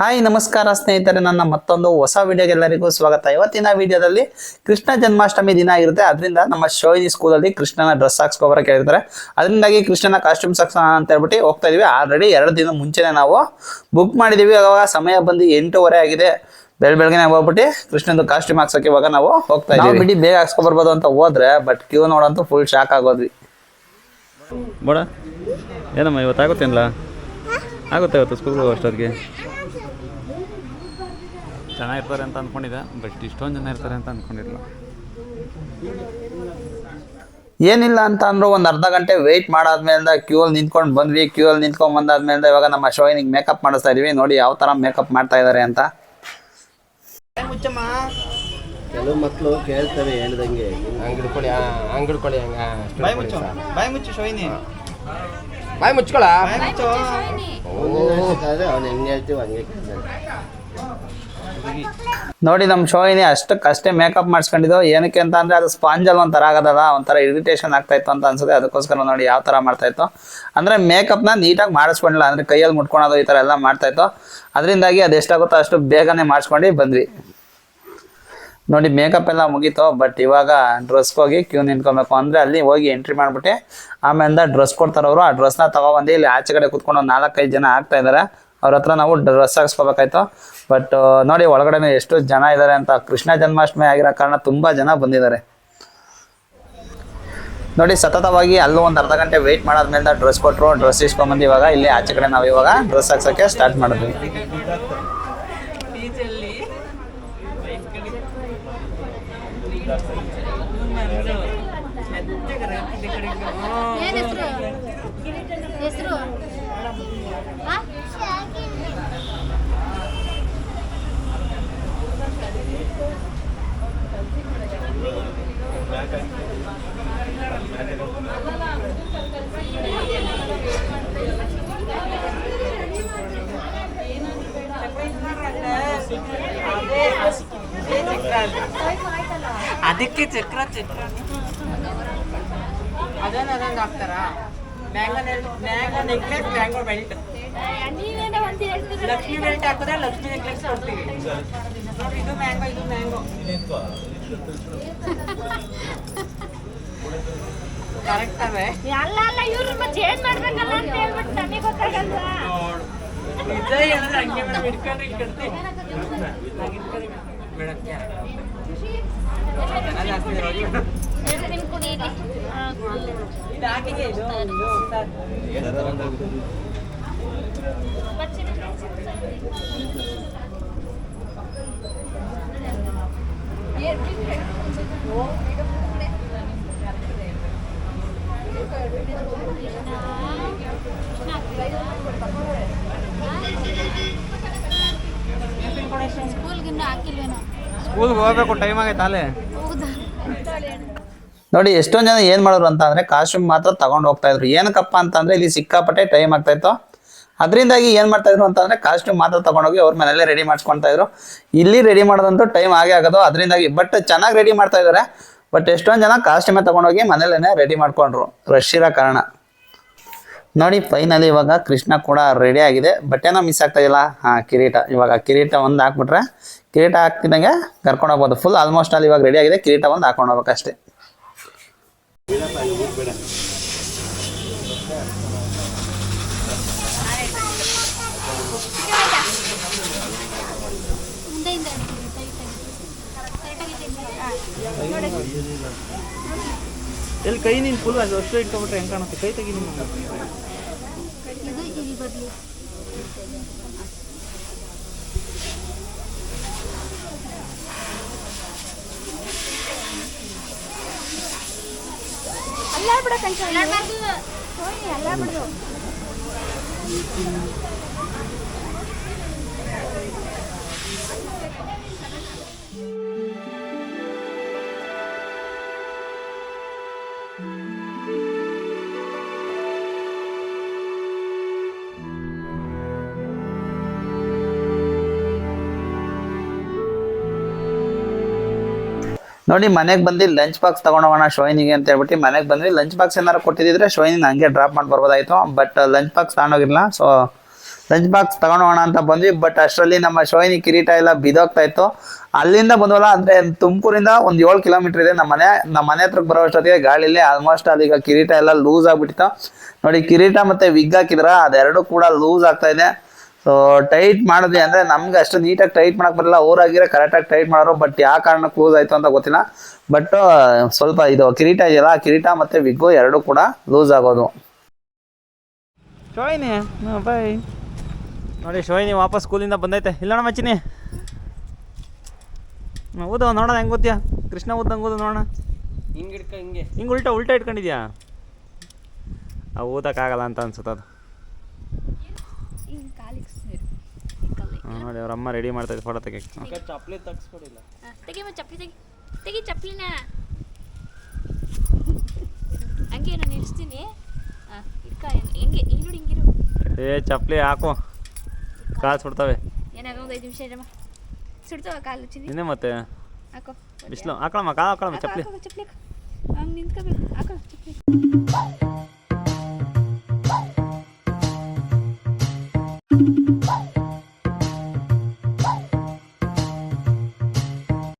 Hi ನಮಸ್ಕಾರ ಸ್ನೇಹಿತರೆ. ನನ್ನ ಮತ್ತೊಂದು ಹೊಸ ವಿಡಿಯೋಗೆ ಎಲ್ಲರಿಗೂ ಸ್ವಾಗತ. ಇವತ್ತಿನ ವಿಡಿಯೋದಲ್ಲಿ ಕೃಷ್ಣ ಜನ್ಮಾಷ್ಟಮಿ ದಿನ ಆಗಿರುತ್ತೆ ಅದರಿಂದ ನಮ್ಮ ಶೋಯಿನಿ ಸ್ಕೂಲಲ್ಲಿ ಕೃಷ್ಣನ ಡ್ರೆಸ್ ಹಾಕ್ಸ್ಕೊಬರಕ್ಕೆ ಹೇಳಿರ್ತಾರೆ ಅದರಿಂದಾಗಿ ಕೃಷ್ಣನ ಕಾಸ್ಟ್ಯೂಮ್ಸ್ ಹಾಕ್ಸೋಣ ಅಂತ ಹೇಳ್ಬಿಟ್ಟು ಹೋಗ್ತಾ ಇದೀವಿ. ಆಲ್ರೆಡಿ ಎರಡು ದಿನ ಮುಂಚೆನೇ ನಾವು ಬುಕ್ ಮಾಡಿದೀವಿ. ಅವಾಗ ಸಮಯ ಬಂದು ಎಂಟೂವರೆ ಆಗಿದೆ. ಬೆಳ ಬೆಳಗ್ಗೆ ಹೋಗ್ಬಿಟ್ಟು ಕೃಷ್ಣಂದು ಕಾಸ್ಟ್ಯೂಮ್ ಹಾಕ್ಸೋಕೆ ಇವಾಗ ನಾವು ಹೋಗ್ತಾ ಇದ್ದೀವಿ ಬಿಡಿ ಬೇಗ ಹಾಕ್ಸ್ಕೊಬರ್ಬೋದು ಅಂತ ಹೋದ್ರೆ ಬಟ್ ಕ್ಯೂ ನೋಡಂತೂ ಫುಲ್ ಶಾಕ್ ಆಗೋದ್ವಿ. ಬೋಡ ಏನಮ್ಮ ಇವತ್ತು ಆಗುತ್ತೇನಲ್ಲ ಆಗುತ್ತೆ ಇವತ್ತು ಸ್ಕೂಲ್ಗೆ ಹೋಗೋ ಚೆನ್ನಾಗಿರ್ತಾರೆ ಅಂತ ಅಂದ್ಕೊಂಡಿದ್ದೆ ಬಟ್ ಇಷ್ಟೊಂದು ಜನ ಇರ್ತಾರೆ ಅಂತ ಅಂದ್ಕೊಂಡಿರಲಿಲ್ಲ ಏನಿಲ್ಲ ಅಂತ ಅಂದ್ರು ಒಂದು ಅರ್ಧ ಗಂಟೆ ವೆಯ್ಟ್ ಮಾಡಾದ್ಮೇಲೆ ಕ್ಯೂ ಅಲ್ಲಿ ನಿಂತ್ಕೊಂಡು ಬಂದ್ವಿ. ಕ್ಯೂ ಅಲ್ಲಿ ನಿಂತ್ಕೊಂಡ್ ಬಂದಾದ್ಮೇಲೆ ಇವಾಗ ನಮ್ಮ ಶೋಯಿನಿಗೆ ಮೇಕಪ್ ಮಾಡಿಸ್ತಾ ಇದೀವಿ. ನೋಡಿ ಯಾವ ತರ ಮೇಕಪ್ ಮಾಡ್ತಾ ಇದಾರೆ ಅಂತ. ಕೆಲವು ಮಕ್ಕಳು ಕೇಳ್ತವೆ ಹೇಳ್ದಂಗೆ. ಅಂಗಡಿ ಹಂಗ ಬಾಯಿ ಮುಚ್ಚು ಬಾಯಿ ಮುಚ್ಚು ಶೋಯಿನಿ ಬಾಯ್ ಮುಚ್ಕೊಳ್ಳ? ಬಾಯಿ ಮುಚ್ಚು ಆದ್ರೆ ಅವ್ನು ಹೆಂಗೆ ಹೇಳ್ತೀವಿ ಹಂಗೆ ನೋಡಿ ನಮ್ಮ ಶೋಯಿನಿ ಅಷ್ಟಕ್ಕಷ್ಟೇ ಮೇಕಪ್ ಮಾಡಿಸ್ಕೊಂಡಿದ್ದು, ಏನಕ್ಕೆ ಅಂತ ಅಂದರೆ ಅದು ಸ್ಪಾಂಜಲ್ ಒಂಥರ ಆಗೋದಲ್ಲ, ಒಂಥರ ಇರಿಟೇಷನ್ ಆಗ್ತಾಯಿತ್ತು ಅಂತ ಅನ್ಸುತ್ತೆ. ಅದಕ್ಕೋಸ್ಕರ ನೋಡಿ ಯಾವ ತರ ಮಾಡ್ತಾ ಇತ್ತು. ಅಂದ್ರೆ ಮೇಕಪ್ನ ನೀಟಾಗಿ ಮಾಡಿಸ್ಕೊಂಡಿಲ್ಲ, ಅಂದ್ರೆ ಕೈಯಲ್ಲಿ ಮುಟ್ಕೊಳೋದು ಈ ತರ ಎಲ್ಲ ಮಾಡ್ತಾ ಇತ್ತು. ಅದರಿಂದಾಗಿ ಅದು ಎಷ್ಟಾಗುತ್ತೋ ಅಷ್ಟು ಬೇಗನೆ ಮಾಡಿಸ್ಕೊಂಡು ಬಂದ್ವಿ. ನೋಡಿ ಮೇಕಪ್ ಎಲ್ಲ ಮುಗೀತು ಬಟ್ ಇವಾಗ ಡ್ರೆಸ್ಗೆ ಹೋಗಿ ಕ್ಯೂ ನಿಂತ್ಕೊಬೇಕು. ಅಂದರೆ ಅಲ್ಲಿ ಹೋಗಿ ಎಂಟ್ರಿ ಮಾಡಿಬಿಟ್ಟು ಆಮೇಲೆ ಡ್ರೆಸ್ ಕೊಡ್ತಾರವರು. ಆ ಡ್ರೆಸ್ನ ತಗೊಬಂದು ಇಲ್ಲಿ ಆಚೆ ಕಡೆ ಕುತ್ಕೊಂಡು ನಾಲ್ಕೈದು ಜನ ಆಗ್ತಾ ಇದ್ದಾರೆ. ಅವ್ರ ಹತ್ರ ನಾವು ಡ್ರೆಸ್ ಹಾಕ್ಸ್ಕೋಬೇಕಾಯ್ತು. ಬಟ್ ನೋಡಿ ಒಳಗಡೆ ಎಷ್ಟು ಜನ ಇದ್ದಾರೆ ಅಂತ. ಕೃಷ್ಣ ಜನ್ಮಾಷ್ಟಮಿ ಆಗಿರೋ ಕಾರಣ ತುಂಬ ಜನ ಬಂದಿದ್ದಾರೆ. ನೋಡಿ, ಸತತವಾಗಿ ಅಲ್ಲೂ ಒಂದು ಅರ್ಧ ಗಂಟೆ ವೆಯ್ಟ್ ಮಾಡಾದ್ಮೇಲೆ ಡ್ರೆಸ್ ಕೊಟ್ಟರು ಡ್ರೆಸ್ ಇಸ್ಕೊಂಬಂದು ಇವಾಗ ಇಲ್ಲಿ ಆಚೆ ಕಡೆ ನಾವು ಇವಾಗ ಡ್ರೆಸ್ ಹಾಕ್ಸೋಕ್ಕೆ ಸ್ಟಾರ್ಟ್ ಮಾಡಿದ್ವಿ. ಹೆಸರು ಹೆಸರು ಅದಕ್ಕೆ ಚಕ್ರ ಚಕ್ರ. ಅದನ್ನ ಅದನ್ನ ಹಾಕ್ತಾರ? Mango mango necklace mango belt. Lakshmi belt ಹಾಕಿದ್ರೆ ಲಕ್ಷ್ಮಿ ನೆಕ್ಲೆಸ್ ಕೊಡ್ತೀವಿ ನೋಡಿ ಇದು ಮ್ಯಾಂಗೋ ಇದು ಮ್ಯಾಂಗೋ. ಕರೆಕ್ಟ್ ಅವೇ? ಅಲ್ಲ ಅಲ್ಲ ಮತ್ತೆ ಚೇಂಜ್ ಮಾಡ್ಬೇಕಲ್ಲ ಅಂತ ಹೇಳ್ಬಿಟ್ಟು ನನಗೆ ಗೊತ್ತಾಗಲ್ವಾ? ನಿಜ ಹೇಳಿದ್ರೆ ಹಂಗೆ ಮೇಡಮ್ ಇಟ್ಕೊಂಡ್ರೆ ಇಲ್ಲಿ ಕಟ್ತೀವಿ ಹಾಗೆ ಇಟ್ಕೊಂಡ್ರೆ ಮೇಡಮ್ ಜನ ಜಾಸ್ತಿ ಇರೋದು ಹೇಳ್ರಿ ನಿಮ್ ಕುಡಿ ಇಲ್ಲಿ ಆ, ಇದು ಹಾಕಿಗೆ ಇದು ಇದು ಸರ್ ಬರ್ತೀನಿ. ಸ್ಕೂಲ್ಗೆ ಇನ್ನೂ ಹಾಕಿಲ್ವೇನೋ? ಸ್ಕೂಲ್ಗೆ ಹೋಗ್ಬೇಕು ಟೈಮ್ ಆಗೈತೆ ಅಲ್ಲೇ. ಹೌದಾ? ನೋಡಿ ಎಷ್ಟೊಂದು ಜನ ಏನು ಮಾಡೋರು ಅಂತ ಅಂದರೆ ಕಾಸ್ಟ್ಯೂಮ್ ಮಾತ್ರ ತಗೊಂಡು ಹೋಗ್ತಾ ಇದ್ರು. ಏನಕ್ಕಪ್ಪ ಅಂತಂದರೆ ಇಲ್ಲಿ ಸಿಕ್ಕಾಪಟ್ಟೆ ಟೈಮ್ ಆಗ್ತಾ ಇತ್ತು. ಅದರಿಂದಾಗಿ ಏನು ಮಾಡ್ತಾ ಇದ್ರು ಅಂತಂದರೆ ಕಾಸ್ಟ್ಯೂಮ್ ಮಾತ್ರ ತಗೊಂಡೋಗಿ ಅವ್ರ ಮನೇಲೆ ರೆಡಿ ಇದ್ರು. ಇಲ್ಲಿ ರೆಡಿ ಮಾಡೋದಂತೂ ಟೈಮ್ ಆಗೇ ಆಗೋದು. ಅದರಿಂದಾಗಿ ಬಟ್ ಚೆನ್ನಾಗಿ ರೆಡಿ ಮಾಡ್ತಾ ಇದ್ದಾರೆ ಬಟ್ ಎಷ್ಟೊಂದು ಜನ ಕಾಸ್ಟ್ಯೂಮೇ ತಗೊಂಡೋಗಿ ಮನೇಲೇ ರೆಡಿ ಮಾಡ್ಕೊಂಡ್ರು. ರಶ್ ಇರೋ ಕಾರಣ. ನೋಡಿ ಫೈನಲಿ ಇವಾಗ ಕೃಷ್ಣ ಕೂಡ ರೆಡಿ ಆಗಿದೆ. ಬಟ್ಟೆನ ಮಿಸ್ ಆಗ್ತಾ ಇಲ್ಲ. ಹಾಂ, ಕಿರೀಟ. ಇವಾಗ ಕಿರೀಟ ಒಂದು ಹಾಕ್ಬಿಟ್ರೆ ಕಿರೀಟ ಹಾಕ್ತಿದ್ದಂಗೆ ಕರ್ಕೊಂಡು ಹೋಗ್ಬೋದು. ಫುಲ್ ಆಲ್ಮೋಸ್ಟ್ ಅಲ್ಲಿ ಇವಾಗ ರೆಡಿ ಆಗಿದೆ. ಕಿರೀಟ ಒಂದು ಹಾಕೊಂಡು ಹೋಗ್ಬೇಕಷ್ಟೇ. ಎಲ್ಲಿ ಕೈ ನೀನು ಫುಲ್ ಅದು ಅಷ್ಟು ಇಟ್ಕೊಂಡ್ಬಿಟ್ರೆ ಹೆಂಗೆ ಕಾಣುತ್ತೆ? ಕೈ ತೆಗಿ ನಿಮ್ಮ ಇದು ಇಲ್ಲಿ ಬರ್ಲಿ ಎಲ್ಲ ಬಿಡು ನೋಡಿ, ಮನೆಗೆ ಬಂದು ಲಂಚ್ ಬಾಕ್ಸ್ ತಗೊಂಡೋಗೋಣ ಶೋಯಿನಿಗೆ ಅಂತ ಹೇಳ್ಬಿಟ್ಟು ಮನೆಗೆ ಬಂದ್ವಿ. ಲಂಚ್ ಬಾಕ್ಸ್ ಏನಾರು ಕೊಟ್ಟಿದ್ರೆ ಶೋಯಿನಿ ಹಂಗೆ ಡ್ರಾಪ್ ಮಾಡಿ ಬರ್ಬೋದಾಯ್ತು. ಬಟ್ ಲಂಚ್ ಬಾಕ್ಸ್ ತಗೊಂಡೋಗಿಲ್ಲ ಸೊ ಲಂಚ್ ಬಾಕ್ಸ್ ತಗೊಂಡೋಣ ಅಂತ ಬಂದ್ವಿ. ಬಟ್ ಅಷ್ಟರಲ್ಲಿ ನಮ್ಮ ಶೋಯಿನಿ ಕಿರೀಟ ಎಲ್ಲ ಬಿದೋಗ್ತಾ ಇತ್ತು. ಅಲ್ಲಿಂದ ಬಂದ್ವಲ್ಲ, ಅಂದ್ರೆ ತುಮಕೂರಿಂದ ಒಂದು ಏಳು ಕಿಲೋಮೀಟರ್ ಇದೆ. ನಮ್ಮ ಮನೆ ನಮ್ಮ ಮನೆ ಹತ್ರಕ್ಕೆ ಬರೋಷ್ಟೊತ್ತಿಗೆ ಗಾಳಿಲಿ ಆಲ್ಮೋಸ್ಟ್ ಅದೀಗ ಕಿರೀಟ ಎಲ್ಲ ಲೂಸ್ ಆಗ್ಬಿಟ್ಟಿತ್ತು. ನೋಡಿ, ಕಿರೀಟ ಮತ್ತೆ ವಿಗ್ ಹಾಕಿದ್ರ ಅದೆರಡು ಕೂಡ ಲೂಸ್ ಆಗ್ತಾ ಇದೆ. ಸೊ ಟೈಟ್ ಮಾಡಿದ್ವಿ ಅಂದ್ರೆ ನಮ್ಗೆ ಅಷ್ಟು ನೀಟಾಗಿ ಟೈಟ್ ಮಾಡಕ್ ಬರಲ್ಲ. ಊರಾಗಿರೋ ಕರೆಕ್ಟಾಗಿ ಟೈಟ್ ಮಾಡೋರು ಬಟ್ ಯಾವ ಕಾರಣಕ್ಕೆ ಲೂಸ್ ಆಯ್ತು ಅಂತ ಗೊತ್ತಿಲ್ಲ. ಬಟ್ ಸ್ವಲ್ಪ ಇದು ಕಿರೀಟ ಇದೆಯಲ್ಲ ಕಿರೀಟ ಮತ್ತೆ ವಿಗ್ಗು ಎರಡು ಕೂಡ ಲೂಸ್ ಆಗೋದು. ಶೋಯಿನಿ ಬಾಯ್ ನೋಡಿ ಶೋಯಿನಿ ವಾಪಸ್ ಸ್ಕೂಲಿಂದ ಬಂದೈತೆ. ಇಲ್ಲಣ್ಣ ಮಚ್ಚಿನಿ. ಹೌದು ನೋಡೋಣ ಹೆಂಗೆ ಗೊತ್ತಿಯಾ? ಕೃಷ್ಣ ಊದಂಗೆ ಹಂಗ ನೋಡೋಣ. ಹಿಂಗೆ ಹಿಡ್ಕ ಹಿಂಗೆ. ಹಿಂಗೆ ಉಲ್ಟಾ ಉಲ್ಟಾ ಇಟ್ಕೊಂಡಿದ್ಯಾ? ಆ ಊದಕ್ಕಾಗಲ್ಲ ಅಂತ ಅನ್ಸುತ್ತೆ ಅದು. ನೋಡಿ ಅವ್ರ ಅಮ್ಮ ರೆಡಿ ಮಾಡ್ತಾ ಇದ್ದು ಫೋಟೋ ತೆಗಿಯಕ್ಕೆ. ಚಪ್ಪಲಿ ತಗ್ಸ್ಕೊಡಿಲ್ಲ ತೆಗಿ ಮತ್ತೆ ಚಪ್ಪಲಿ ತೆಗಿ. ತೆಗಿ ಚಪ್ಪಲಿನ. ಹಂಗೆ ನಾನು ಇಳಿಸ್ತೀನಿ ಇಕ್ಕ ಹೆಂಗೆ ಈಗ ನೋಡಿ ಹಿಂಗಿರು. ಏ ಚಪ್ಪಲಿ ಹಾಕು. ಕಾಲು ಸುಡ್ತವೆ. ಏನಾಗ ಒಂದು ಐದು ನಿಮಿಷ ಇರಮ್ಮ. ಸುಡ್ತಾವ ಕಾಲು ಚಿನ್ನಿ? ಇನ್ನೇ ಮತ್ತೆ? ಹಾಕೋ. ಬಿಸಿಲು ಹಾಕೊಳಮ್ಮ ಕಾಲು ಹಾಕೊಳಮ್ಮ ಚಪ್ಪಲಿ. ಹಾಕೋ ಚಪ್ಪಲಿ ಹಂಗೆ ನಿಂತ್ಕೋಬೇಕು ಹಾಕೋ ಚಪ್ಪಲಿ.